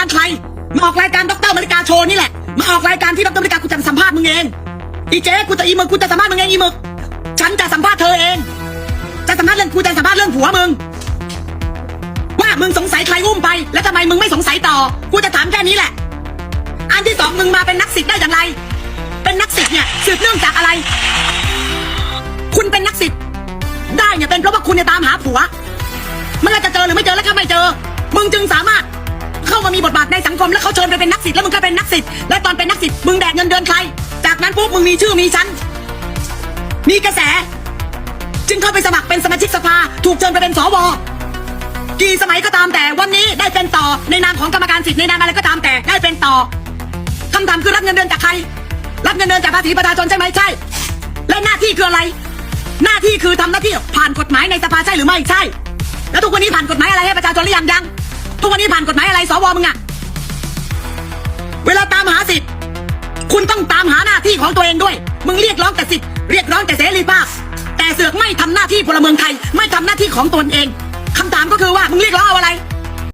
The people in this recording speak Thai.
การใครมาออกรายการดรมริกาโชว์นี่แหละมาออกรายการที่ดรมริกากูจะสัมภาษณ์มึงเองอีเจ๊กูจะอีมึงกูจะสัมภาษณ์มึงเองอีมึงฉันจะสัมภาษณ์เธอเอง จะสัมภาษณ์เรื่องกูจะสัมภาษณ์เรื่องผัวมึงว่ามึงสงสัยใครอุ้มไป แล้วทำไมมึงไม่สงสัยต่อ กูจะถามแค่นี้แหละ อันที่สองมึงมาเป็นนักศิษย์ได้อย่างไร เป็นนักศิษย์เนี่ยสืบเนื่องจากอะไร คุณเป็นนักศิษย์ได้เนี่ยเป็นเพราะว่าคุณเนี่ยตามหาผัว มันอาจจะเจอหรือไม่เจอแล้วก็ไม่เจอ มึงจึงสามารถ บาทในสังคมแล้วเขาเชิญไปเป็นนักศิษย์แล้วมึงก็เป็นนักศิษย์และตอนเป็นนักศิษย์มึงแดกเงินเดือนใคร จากนั้นปุ๊บมึงมีชื่อมีชั้น มีกระแส จึงเข้าไปสมัครเป็นสมาชิกสภา ถูกเชิญไปเป็นสวกี่สมัยก็ตามแต่วันนี้ได้เป็นต่อในนามของกรรมการสิทธิ์ในนามอะไรก็ตามแต่ได้เป็นต่อคำถามคือรับเงินเดือนจากใคร รับเงินเดือนจากภาษีประชาชนใช่ไหมใช่ และหน้าที่คืออะไร หน้าที่คือทำหน้าที่ผ่านกฎหมายในสภาใช่หรือไม่ใช่ แล้วทุกวันนี้ผ่านกฎหมายอะไรให้ประชาชนหรือยังยังทุกวันนี้ผ่านกฎหมายอะไรสวมึงอะ เวลาตามหาสิทธิ์ คุณต้องตามหาหน้าที่ของตัวเองด้วย มึงเรียกร้องแต่สิทธิ์เรียกร้องแต่เสรีภาพ แต่เสือกไม่ทำหน้าที่พลเมืองไทย ไม่ทำหน้าที่ของตนเองคำถามก็คือว่ามึงเรียกร้องเอาอะไร